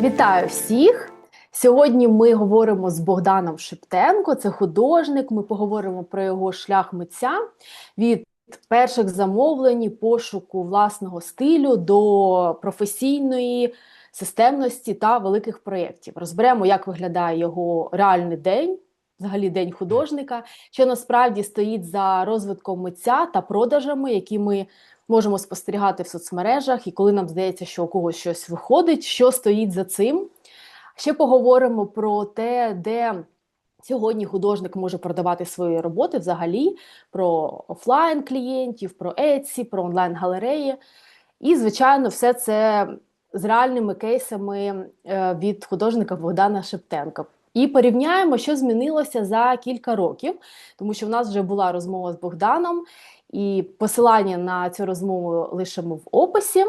Вітаю всіх! Сьогодні ми говоримо з Богданом Шептенко. Це художник. Ми поговоримо про його шлях митця від перших замовлень, пошуку власного стилю до професійної системності та великих проєктів. Розберемо, як виглядає його реальний день, взагалі день художника, що насправді стоїть за розвитком митця та продажами, які ми можемо спостерігати в соцмережах, і коли нам здається, що у когось щось виходить, що стоїть за цим. Ще поговоримо про те, де сьогодні художник може продавати свої роботи взагалі, про офлайн клієнтів, про Etsy, про онлайн-галереї. І, звичайно, все це з реальними кейсами е, від художника Богдана Шептенка. І порівняємо, що змінилося за кілька років, тому що в нас вже була розмова з Богданом, і посилання на цю розмову лишимо в описі.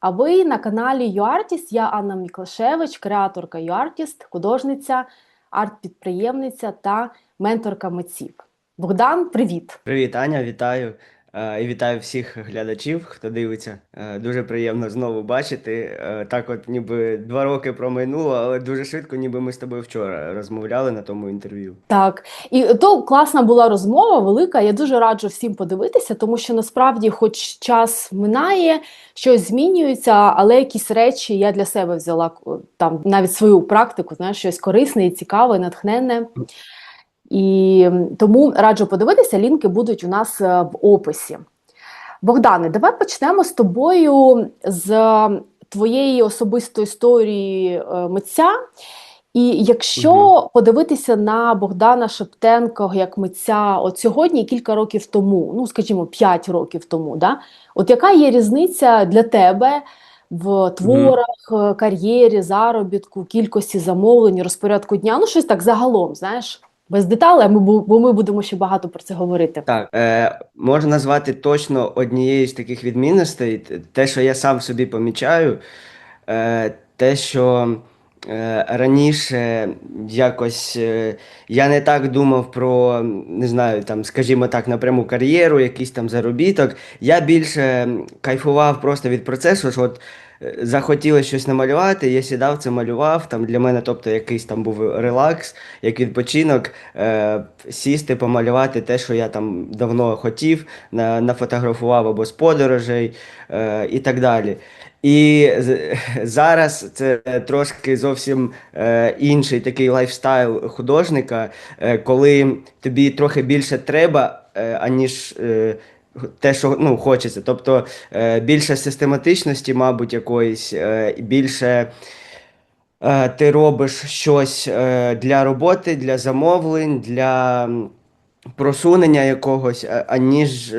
А ви на каналі UArtist, я Анна Міклашевич, креаторка UArtist, художниця, арт-підприємниця та менторка митців. Богдан, привіт! Привіт, Аня, вітаю. Е, І вітаю всіх глядачів, хто дивиться. Е, Дуже приємно знову бачити. Е, Так, от ніби два роки промайнуло, але дуже швидко, ніби ми з тобою вчора розмовляли на тому інтерв'ю. Так, і то класна була розмова, велика. Я дуже раджу всім подивитися, тому що насправді, хоч час минає, щось змінюється, але якісь речі я для себе взяла там навіть свою практику, знаєш, щось корисне і цікаве, натхненне. І тому раджу подивитися, лінки будуть у нас е, в описі. Богдане, давай почнемо з тобою з твоєї особистої історії е, митця. І якщо подивитися на Богдана Шептенка як митця от сьогодні кілька років тому, ну скажімо, 5 років тому, да? от яка є різниця для тебе в творах, е, кар'єрі, заробітку, кількості замовлень, розпорядку дня? Ну, щось так загалом, знаєш, без деталей, бо ми будемо ще багато про це говорити. Так, е, можна назвати точно однією з таких відмінностей, те, що я сам собі помічаю, е, те, що е, раніше якось е, я не так думав про, не знаю, там, скажімо так, напряму кар'єру, якийсь там заробіток. Я більше кайфував просто від процесу, що от захотілося щось намалювати, я сідав це малював. Там для мене, тобто, якийсь там був релакс, як відпочинок, е, сісти, помалювати те, що я там давно хотів, на, нафотографував або з подорожей е, і так далі. І зараз це трошки зовсім е, інший такий лайфстайл художника, е, коли тобі трохи більше треба, е, аніж е, те, що ну, хочеться. Тобто е, більше систематичності, мабуть, якоїсь, е, більше е, ти робиш щось для роботи, для замовлень, для просунення якогось, аніж.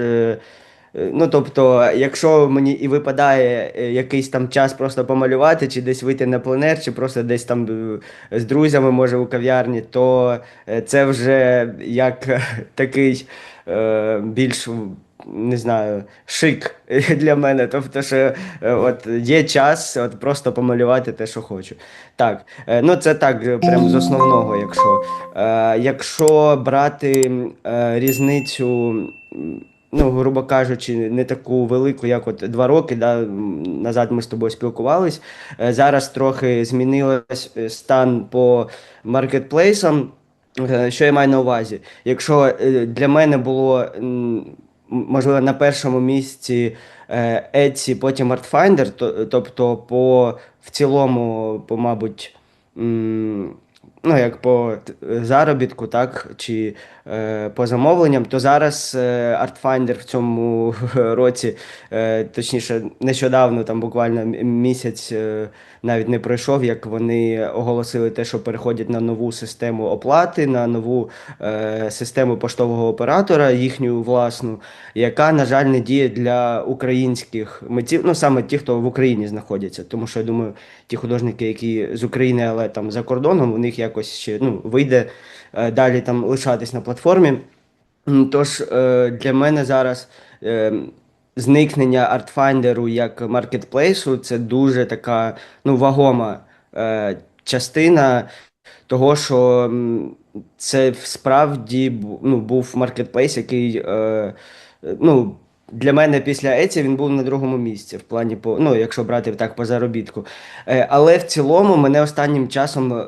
Ну, тобто, якщо мені і випадає якийсь там час просто помалювати, чи десь вийти на пленер, чи просто десь там з друзями, може, у кав'ярні, то це вже як такий більш, не знаю, шик для мене. Тобто, що е, от є час от просто помалювати те, що хочу. Так, е, ну це так, е, прям з основного, якщо. Якщо брати різницю. Ну, грубо кажучи, не таку велику, як от два роки да, назад ми з тобою спілкувались. Зараз трохи змінилось стан по маркетплейсам. Що я маю на увазі? Якщо для мене було можливо на першому місці е, Etsy, потім Artfinder, тобто по в цілому, по, мабуть, ну, як по заробітку, так, чи е, по замовленням, то зараз е, Artfinder в цьому році, е, точніше, нещодавно, там буквально місяць е, навіть не пройшов, як вони оголосили те, що переходять на нову систему оплати, на нову е, систему поштового оператора, їхню власну, яка, на жаль, не діє для українських митців, ну саме ті, хто в Україні знаходяться. Тому що я думаю, ті художники, які з України, але там за кордоном, у них якось ще ну, вийде е, далі там лишатись на платформі. Тож е, для мене зараз е, зникнення артфайндеру як маркетплейсу це дуже така ну, вагома частина того, що це справді ну, був маркетплейс, який ну, для мене після Еці він був на другому місці в плані по, ну, якщо брати так по заробітку. Е, але в цілому мене останнім часом е,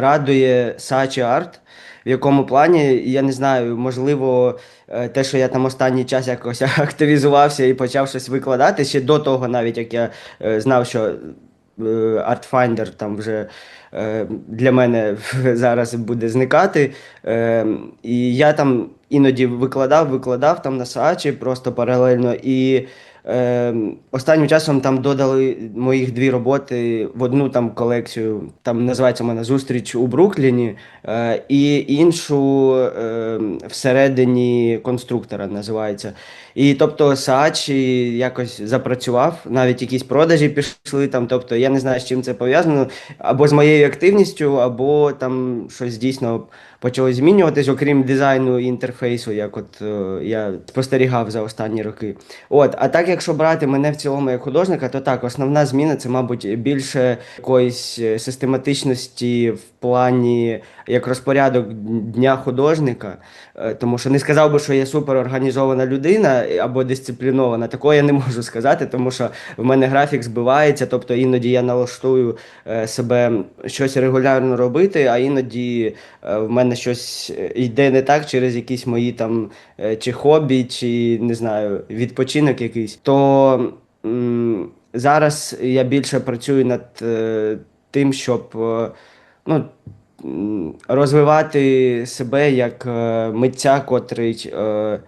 радує Сачі Арт, В якому плані, я не знаю, можливо, е, те, що я там останній час якось активізувався і почав щось викладати, ще до того, навіть як я знав, що Artfinder там вже е, для мене зараз буде зникати. Е, І я там іноді викладав, викладав там на Саачі просто паралельно. І е, останнім часом там додали моїх дві роботи в одну там колекцію. Там називається мене Зустріч у Брукліні, е, і іншу е, всередині конструктора називається. І тобто Саачі якось запрацював, навіть якісь продажі пішли там. Тобто я не знаю, з чим це пов'язано, або з моєю активністю, або там щось дійсно почало змінюватись, окрім дизайну і інтерфейсу, як от е, я спостерігав за останні роки. От, а так, якщо брати мене в цілому як художника, то так, основна зміна це, мабуть, більше якоїсь е, систематичності в плані як розпорядок дня художника. Е, Тому що не сказав би, що я супер організована людина або дисциплінована. Такого я не можу сказати, тому що в мене графік збивається, тобто іноді я налаштую е, себе щось регулярно робити, а іноді е, в мене щось е, йде не так через якісь мої там чи хобі, чи не знаю, відпочинок якийсь. То м, зараз я більше працюю над е, тим, щоб е, ну, розвивати себе як е, митця, котрий. Е,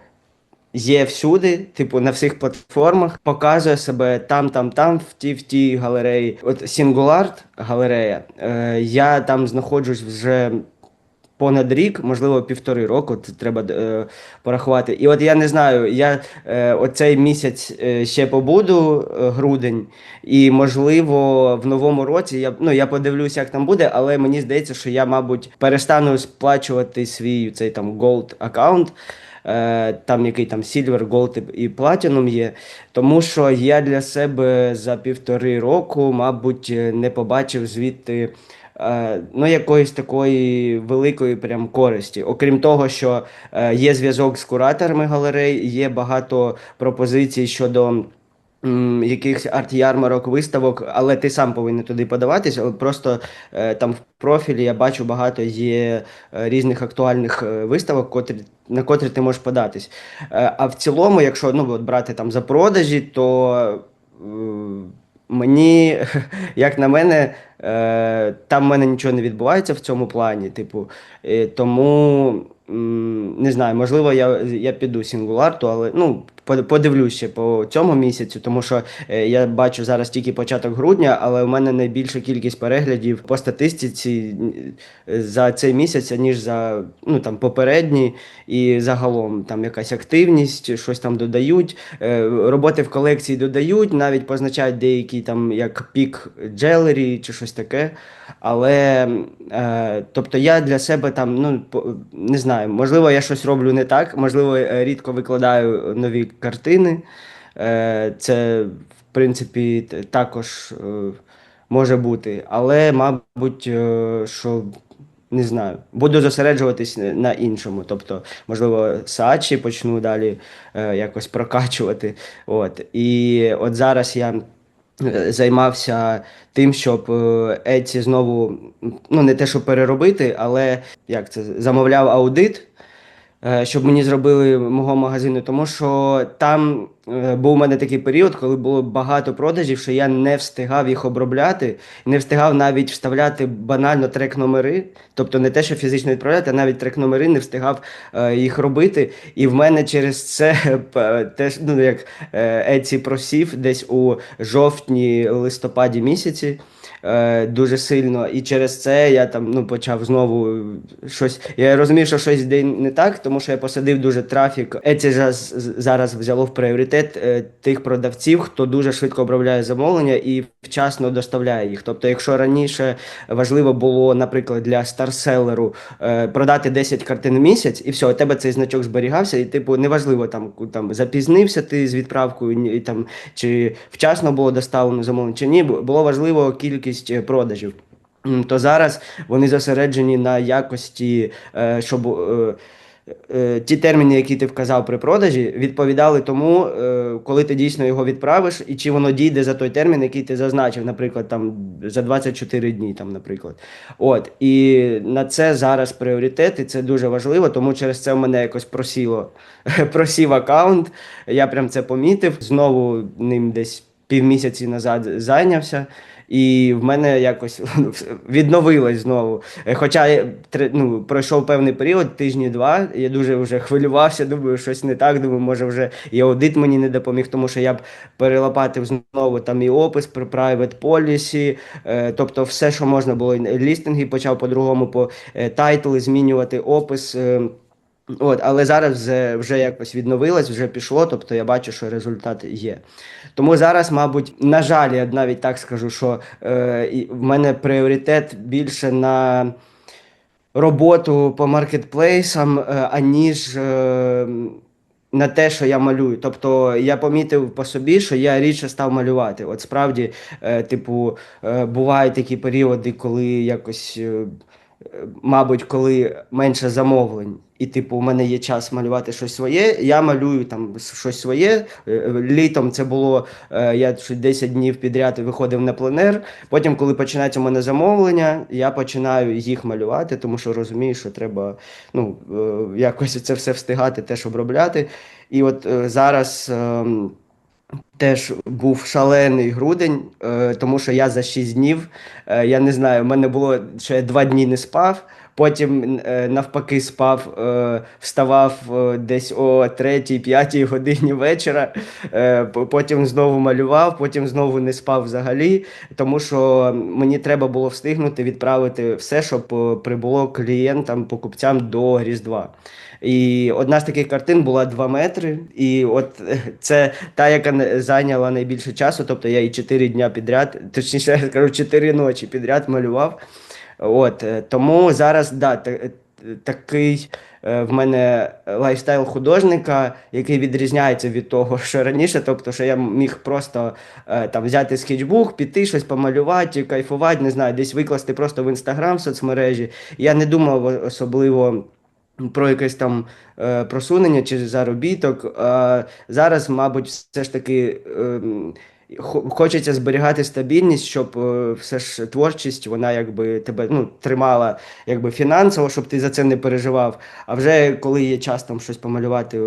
Є всюди, типу на всіх платформах, показує себе там, там, там, в тій, в тій галереї. От Singular галерея. Е, я там знаходжусь вже понад рік, можливо, півтори року. Це треба е, порахувати. І от я не знаю, я е, оцей місяць е, ще побуду, е, грудень, і можливо в новому році я ну я подивлюся, як там буде, але мені здається, що я, мабуть, перестану сплачувати свій цей там gold аккаунт. Е, Там який там Silver, Gold і Platinum є. Тому що я для себе за півтори року, мабуть, не побачив звідти е, ну, якоїсь такої великої прям користі. Окрім того, що е, є зв'язок з кураторами галерей, є багато пропозицій щодо. Якихось арт-ярмарок, виставок, але ти сам повинен туди подаватись. Просто е, там в профілі я бачу багато є е, різних актуальних е, виставок, котрі, на котрі ти можеш податись. А в цілому, якщо ну, от брати там за продажі, то мені, як на мене, там в мене нічого не відбувається в цьому плані. Типу, тому не знаю, можливо, я, я піду сінгуларту, але ну. По- Подивлюсь ще по цьому місяцю, тому що е, я бачу зараз тільки початок грудня, але у мене найбільша кількість переглядів по статистиці е, за цей місяць, ніж за ну, там, попередні. І загалом там якась активність, щось там додають. Е, роботи в колекції додають, навіть позначають деякі там як пік джелері чи щось таке. Але е, тобто я для себе там, ну не знаю, можливо, я щось роблю не так, можливо, рідко викладаю нові картини. Е, це, в принципі, також е, може бути. Але, мабуть, е, що не знаю, буду зосереджуватись на іншому. Тобто, можливо, Саачі почну далі якось прокачувати. От. І от зараз я займався тим, щоб Еці знову, ну не те, щоб переробити, але як це, замовляв аудит. Е, Щоб мені зробили мого магазину, тому що там е, був у мене такий період, коли було багато продажів, що я не встигав їх обробляти, не встигав навіть вставляти банально трек-номери, тобто не те, що фізично відправляти, а навіть трек-номери не встигав е, їх робити. І в мене через це теж ну як Еці просів десь у жовтні-листопаді місяці. Е, дуже сильно, і через це я там ну почав знову щось. Я розумів, що щось йде не так, тому що я посадив дуже трафік. Еці зараз, взяло в пріоритет е, тих продавців, хто дуже швидко обробляє замовлення і вчасно доставляє їх. Тобто, якщо раніше важливо було, наприклад, для старселеру е, продати 10 картин в місяць, і все, у тебе цей значок зберігався, і типу неважливо там, там запізнився ти з відправкою, і, там чи вчасно було доставлено замовлення, чи ні, було важливо кількість е, продажів. То зараз вони зосереджені на якості, е, щоб е, ті терміни, які ти вказав при продажі, відповідали тому, коли ти дійсно його відправиш, і чи воно дійде за той термін, який ти зазначив, наприклад, там за 24 дні, там, наприклад. От і на це зараз пріоритет, і це дуже важливо, тому через це в мене якось просіло просів аккаунт. Я прям це помітив. Знову ним десь півмісяці назад зайнявся. І в мене якось відновилось знову. Е, Хоча я, ну, пройшов певний період, тижні два, я дуже вже хвилювався, думаю, щось не так. Думаю, може вже і аудит мені не допоміг, тому що я б перелопатив знову там і опис про private policy, е, тобто все, що можна було, лістинги почав по-другому, по е, тайтли змінювати опис. От, але зараз вже якось відновилось, вже пішло, тобто я бачу, що результат є. Тому зараз, мабуть, на жаль, я навіть так скажу, що е, в мене пріоритет більше на роботу по маркетплейсам, е, аніж е, на те, що я малюю. Тобто я помітив по собі, що я рідше став малювати. От справді, е, типу, е, бувають такі періоди, коли якось. е, Мабуть, коли менше замовлень, і типу, у мене є час малювати щось своє, я малюю там щось своє. Е, Літом це було е, я 10 днів підряд виходив на пленер. Потім, коли починається у мене замовлення, я починаю їх малювати, тому що розумію, що треба ну, е, якось це все встигати, теж обробляти. І от зараз. Теж був шалений грудень, е, тому що я за 6 днів, е, я не знаю, в мене було, що я 2 дні не спав, потім е, навпаки спав, вставав десь о 3-5 годині вечора, потім знову малював, потім знову не спав взагалі, тому що мені треба було встигнути відправити все, щоб прибуло клієнтам, покупцям до Різдва. І одна з таких картин була 2 метри. І от е, це та, яка зайняла найбільше часу. Тобто я і 4 дня підряд, точніше, я скажу, 4 ночі підряд малював. От е, тому зараз да, е, такий в мене лайфстайл художника, який відрізняється від того, що раніше. Тобто, що я міг просто там взяти скетчбук, піти щось помалювати, кайфувати, не знаю, десь викласти просто в інстаграм в соцмережі. Я не думав особливо про якесь там е, просунення чи заробіток. А зараз, мабуть, все ж таки хо- хочеться зберігати стабільність, щоб е, все ж творчість, вона якби тебе ну, тримала якби фінансово, щоб ти за це не переживав. А вже коли є час там щось помалювати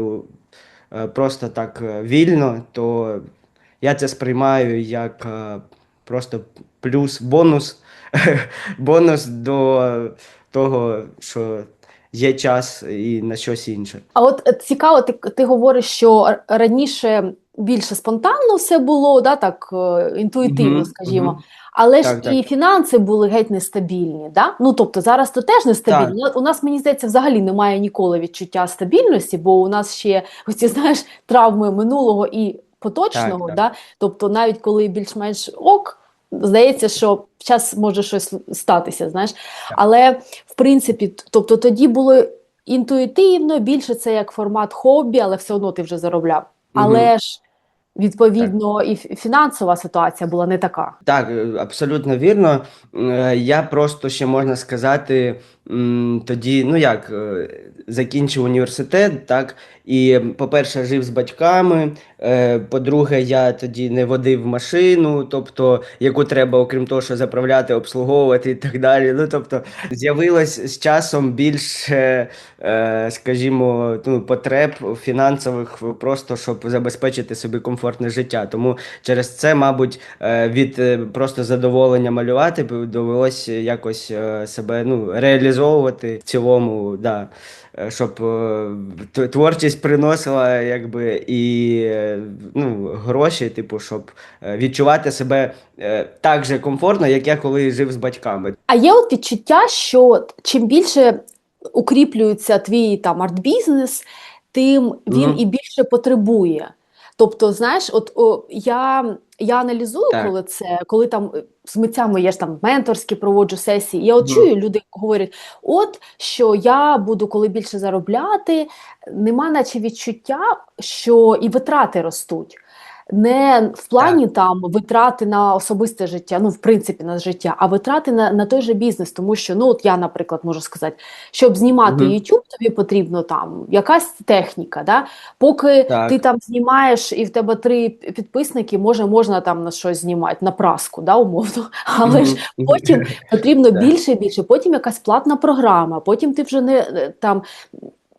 е, просто так е, вільно, то я це сприймаю як е, просто плюс, бонус, бонус до того, що є час і на щось інше. А от е, цікаво, ти, ти говориш, що раніше більше спонтанно все було, да, так е, інтуїтивно, Мгм, скажімо. мгм. Але Так, ж так. і фінанси були геть нестабільні. Да? Ну тобто зараз то теж нестабільні. У нас, мені здається, взагалі немає ніколи відчуття стабільності, бо у нас ще ось ці знаєш травми минулого і поточного. Так, так. Тобто, навіть коли більш-менш ок, здається, що час може щось статися. Знаєш, але в принципі, тобто тоді було інтуїтивно, більше це як формат хобі, але все одно ти вже заробляв. Але ж відповідно і фінансова ситуація була не така. Так, е, абсолютно вірно. Е, Я просто ще можна сказати, тоді, ну як, е, закінчив університет, так, і, по-перше, жив з батьками. е, По-друге, я тоді не водив машину, тобто, яку треба, окрім того, що заправляти, обслуговувати і так далі. Ну, тобто, з'явилось з часом більше, е, скажімо, ну, потреб фінансових, просто щоб забезпечити собі комфортне життя. Тому через це, мабуть, від просто задоволення малювати довелось якось себе ну, реалізовувати в цілому, да. е, щоб е, творчість приносила якби і е, ну, гроші, типу, щоб відчувати себе так же комфортно, як я коли жив з батьками. А є от відчуття, що чим більше укріплюється твій там арт-бізнес, тим він Мгм. і більше потребує. Тобто, знаєш, от о, я, я аналізую, Так. коли це, коли там е, з митцями я ж там менторські проводжу сесії. Я от Мгм. чую, люди говорять: от що я буду коли більше заробляти, нема наче відчуття, що і витрати ростуть. Не в плані там витрати на особисте життя, ну в принципі на життя, а витрати на, на той же бізнес. Тому що ну от я, наприклад, можу сказати, щоб знімати Мгм. YouTube, тобі потрібно там якась техніка. Да? Поки Так. ти там знімаєш і в тебе три підписники, може можна там на щось знімати, на праску, да, умовно. Але ж потім потрібно більше і більше. Потім якась платна програма, потім ти вже не е, там.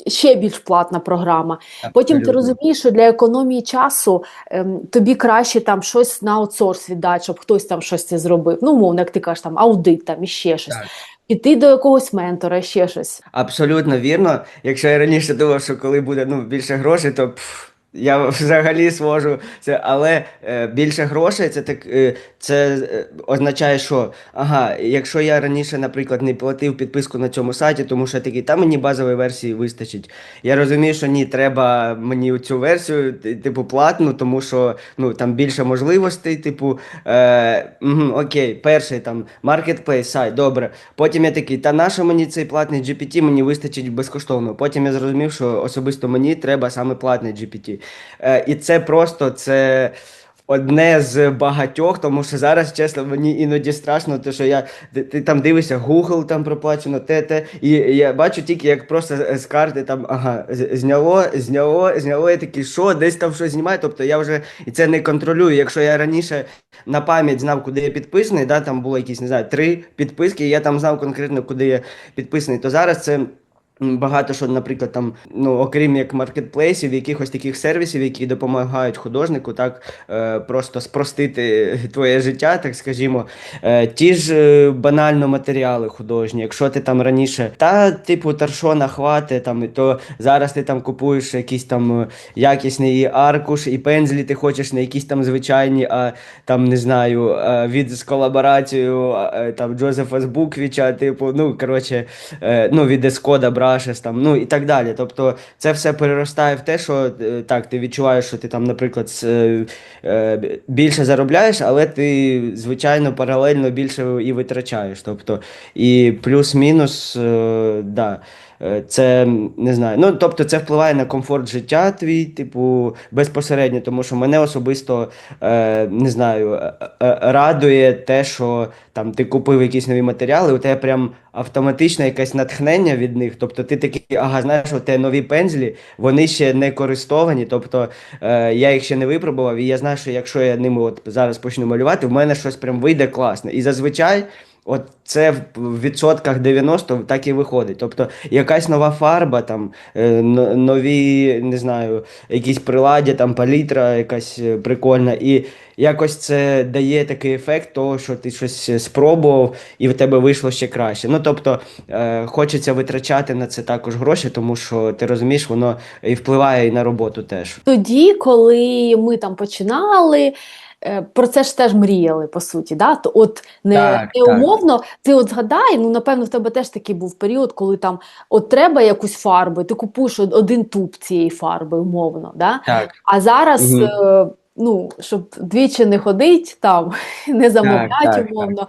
Ще більш платна програма. Потім ти розумієш, що для економії часу ем, тобі краще там щось на аутсорс віддати, щоб хтось там щось це зробив. Ну, умовно, як ти кажеш, там аудит там і ще щось. Так. Піти до якогось ментора, ще щось. Абсолютно вірно. Якщо я раніше думав, що коли буде ну, більше грошей, то пф, я взагалі зможу це. Але е, більше грошей це так е, це е, означає, що ага, якщо я раніше, наприклад, не платив підписку на цьому сайті, тому що я такий, та мені базової версії вистачить. Я розумію, що ні, треба мені цю версію, типу, платну, тому що ну там більше можливостей, типу, е, угу, окей, перший там маркетплейс, сайт, добре. Потім я такий, та нащо мені цей платний GPT, мені вистачить безкоштовно. Потім я зрозумів, що особисто мені треба саме платний GPT. Е, і це просто це. Одне з багатьох, тому що зараз, чесно, мені іноді страшно, те, що я ти, там дивишся, Google там проплачено, те, те, і я бачу тільки, як просто з карти там ага, зняло, зняло, зняло. Я такий, що, десь там щось знімає. Тобто я вже і це не контролюю. Якщо я раніше на пам'ять знав, куди я підписаний, да, там було якісь, не знаю, три підписки, і я там знав конкретно, куди я підписаний, то зараз це. Багато що, наприклад, там, ну, окрім як маркетплейсів, якихось таких сервісів, які допомагають художнику, так е, просто спростити твоє життя, так скажімо. Е, ті ж е, банально матеріали художні. Якщо ти там раніше, та типу таршона хвати, там, то зараз ти там купуєш якийсь там е, якісний аркуш і пензлі, ти хочеш не якісь там звичайні, а там не знаю, е, від з колаборацією там Джозефа з Буквіча, типу, ну коротше, е, ну від Escoda Brushes, там, ну і так далі. Тобто це все переростає в те, що е, так, ти відчуваєш, що ти там, наприклад, е, е, більше заробляєш, але ти, звичайно, паралельно більше і витрачаєш. Тобто, і плюс-мінус, да. Е, Це не знаю. Ну, тобто, це впливає на комфорт життя твій, типу, безпосередньо, тому що мене особисто е, не знаю, е, радує те, що там ти купив якісь нові матеріали, у тебе прям автоматично якесь натхнення від них. Тобто ти такий, ага, знаєш, у тебе нові пензлі, вони ще не користовані. Тобто я їх ще не випробував, і я знаю, що якщо я ними от зараз почну малювати, в мене щось прям вийде класне. І зазвичай. От це в відсотках 90 так і виходить. Тобто якась нова фарба, там е, нові, не знаю, якісь приладдя, там палітра якась е, прикольна, і якось це дає такий ефект того, що ти щось спробував, і в тебе вийшло ще краще. Ну тобто е, хочеться витрачати на це також гроші, тому що ти розумієш, воно і впливає і на роботу теж. Тоді, коли ми там починали, про це ж теж мріяли, по суті. Да? То от не, Так, не так. умовно, ти от згадай, ну напевно, в тебе теж такий був період, коли там от треба якусь фарбу, ти купуєш один туб цієї фарби, умовно. Да? Так, А зараз, Угу. е, ну, щоб двічі не ходить, там, не замовлять, так, умовно.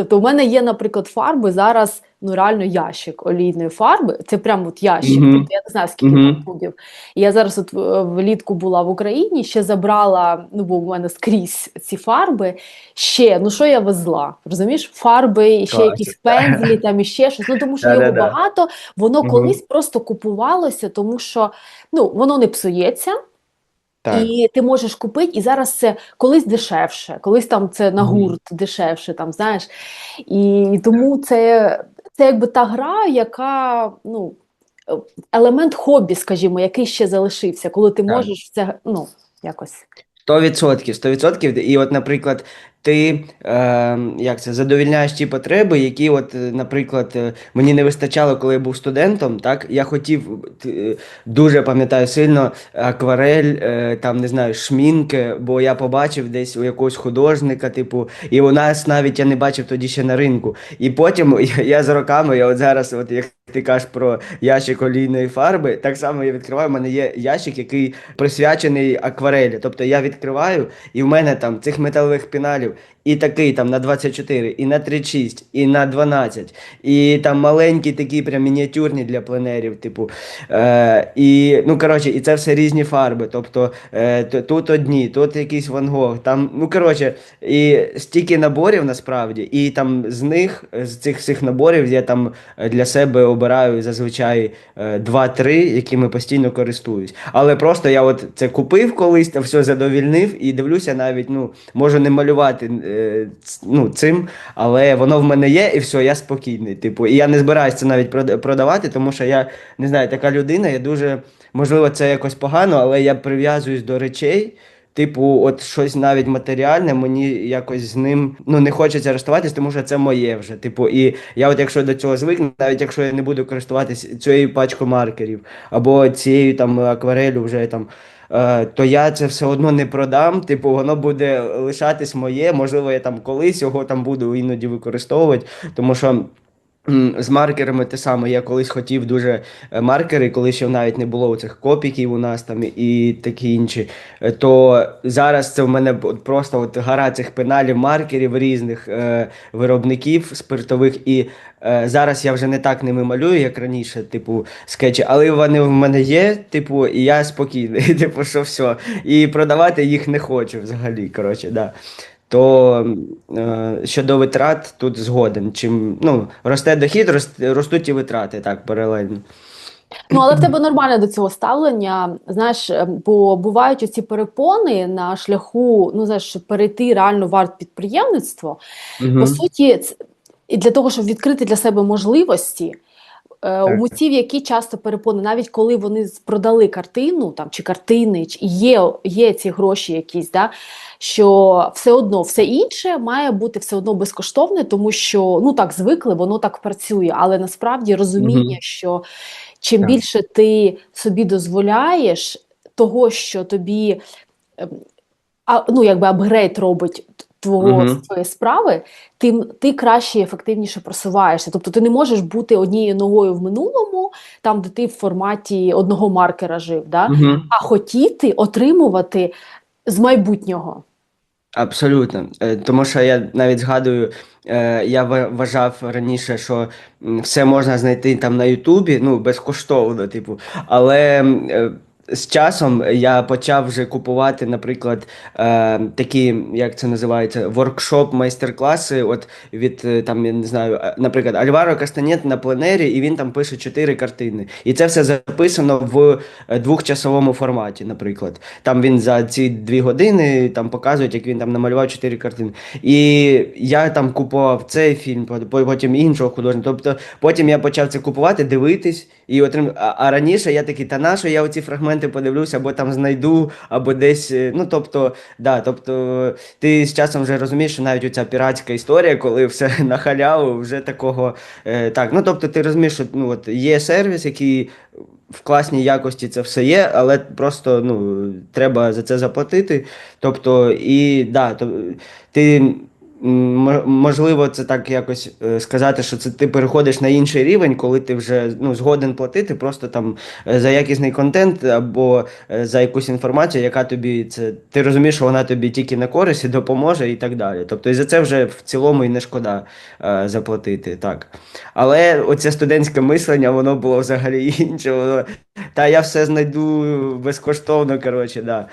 Тобто, у мене є, наприклад, фарби зараз, ну, реально ящик олійної фарби. Це прям от ящик. Мгм. Тобто, я не знаю, скільки Мгм. там тубів. І я зараз от влітку була в Україні, ще забрала, ну, бо в мене скрізь ці фарби. Ще, ну що я везла? Розумієш? Фарби, і ще Клас. якісь пензлі, там і ще щось. Ну, тому що його багато, воно колись просто купувалося, тому що ну, воно не псується. Так. І ти можеш купити, і зараз це колись дешевше, колись там це на гурт дешевше, там, знаєш. І тому це, це якби та гра, яка, ну, елемент хобі, скажімо, який ще залишився, коли ти Так. можеш це, ну, якось. Сто відсотків, сто відсотків. І от, наприклад, ти е, як це, задовільняєш ті потреби, які, от, е, наприклад, е, мені не вистачало, коли я був студентом. Так, я хотів е, дуже пам'ятаю сильно акварель, е, там не знаю, шмінки, бо я побачив десь у якогось художника, типу, і у нас навіть я не бачив тоді ще на ринку. І потім я, я з роками, я от зараз, от як ти кажеш про ящик олійної фарби, так само я відкриваю. У мене є ящик, який присвячений акварелі. Тобто я відкриваю, і в мене там цих металевих піналів і такий там на 24, і на 36, і на 12, і там маленькі такі прям мініатюрні для пленерів, типу. Е, і, ну, коротше, і це все різні фарби. Тобто е, тут одні, тут якийсь Ван Гог, там, ну, коротше, і стільки наборів насправді, і там з них, з цих всіх наборів, я там е, для себе обираю зазвичай е, 2-3, якими постійно користуюсь. Але просто я от це купив колись, все задовільнив і дивлюся навіть, ну, можу не малювати е, ну, цим, але воно в мене є, і все, я спокійний. Типу, і я не збираюся це навіть продавати, тому що я не знаю, така людина, я дуже, можливо, це якось погано, але я прив'язуюсь до речей. Типу, от щось навіть матеріальне, мені якось з ним ну не хочеться розставатись, тому що це моє вже. Типу, і я, от якщо до цього звикну, навіть якщо я не буду користуватись цією пачкою маркерів або цією там акварелю, вже там. Е, То я це все одно не продам. Типу, воно буде лишатись моє. Можливо, я там колись його там буду іноді використовувати, тому що З маркерами те саме. Я колись хотів дуже е, маркери, коли ще навіть не було цих копіків у нас там і такі інші. Е, То зараз це в мене просто от гора цих пеналів, маркерів різних е, виробників спиртових. І е, зараз я вже не так ними малюю, як раніше, типу скетчі, але вони в мене є, типу, і я спокійний. Типу, що все. І продавати їх не хочу взагалі. Коротше, да. То е, щодо витрат тут згоден. Чим ну, росте дохід, рос- ростуть і витрати так паралельно. Ну, але в тебе нормальне до цього ставлення. Знаєш, е, бо бувають оці перепони на шляху, ну знаєш, перейти реально в арт-підприємництво. Угу. По суті, і для того, щоб відкрити для себе можливості. Е, У митців, які часто перепони, навіть коли вони продали картину там чи картини, чи є, є ці гроші якісь, да, що все одно все інше має бути все одно безкоштовне, тому що ну так звикли, воно так працює. Але насправді розуміння, що чим Так. більше ти собі дозволяєш того, що тобі ем, а, ну, якби апгрейд робить твого Мгм. твоєї справи, тим ти краще і ефективніше просуваєшся. Тобто ти не можеш бути однією ногою в минулому, там де ти в форматі одного маркера жив, да? Угу. а хотіти отримувати з майбутнього. Абсолютно. Е, Тому що я навіть згадую, е, я вважав раніше, що все можна знайти там на Ютубі, ну, безкоштовно, типу. Але е, з часом я почав вже купувати, наприклад, е, такі, як це називається, воркшоп, майстер-класи. От від е, там, я не знаю, е, наприклад, Альваро Кастанєт на пленері, і він там пише чотири картини. І це все записано в е, двохчасовому форматі, наприклад. Там він за ці дві години там показують, як він там намалював чотири картини. І я там купував цей фільм, потім іншого художника. Тобто потім я почав це купувати, дивитись і отрим... А, раніше я такий, та на що я оці фрагменти подивлюся, або там знайду, або десь. е, Ну тобто, да, тобто ти з часом вже розумієш, що навіть оця піратська історія, коли все на халяву, вже такого. Е, так, ну тобто ти розумієш, що ну, от є сервіс, який в класній якості це все є, але просто ну, треба за це заплатити. Тобто, і да, то, ти. Можливо, це так якось е, сказати, що це ти переходиш на інший рівень, коли ти вже ну, згоден платити просто там е, за якісний контент або е, за якусь інформацію, яка тобі це. Ти розумієш, що вона тобі тільки на користь і допоможе і так далі. Тобто і за це вже в цілому і не шкода е, заплатити. Так. Але оце студентське мислення, воно було взагалі інше. Воно, та я все знайду безкоштовно, коротше, да.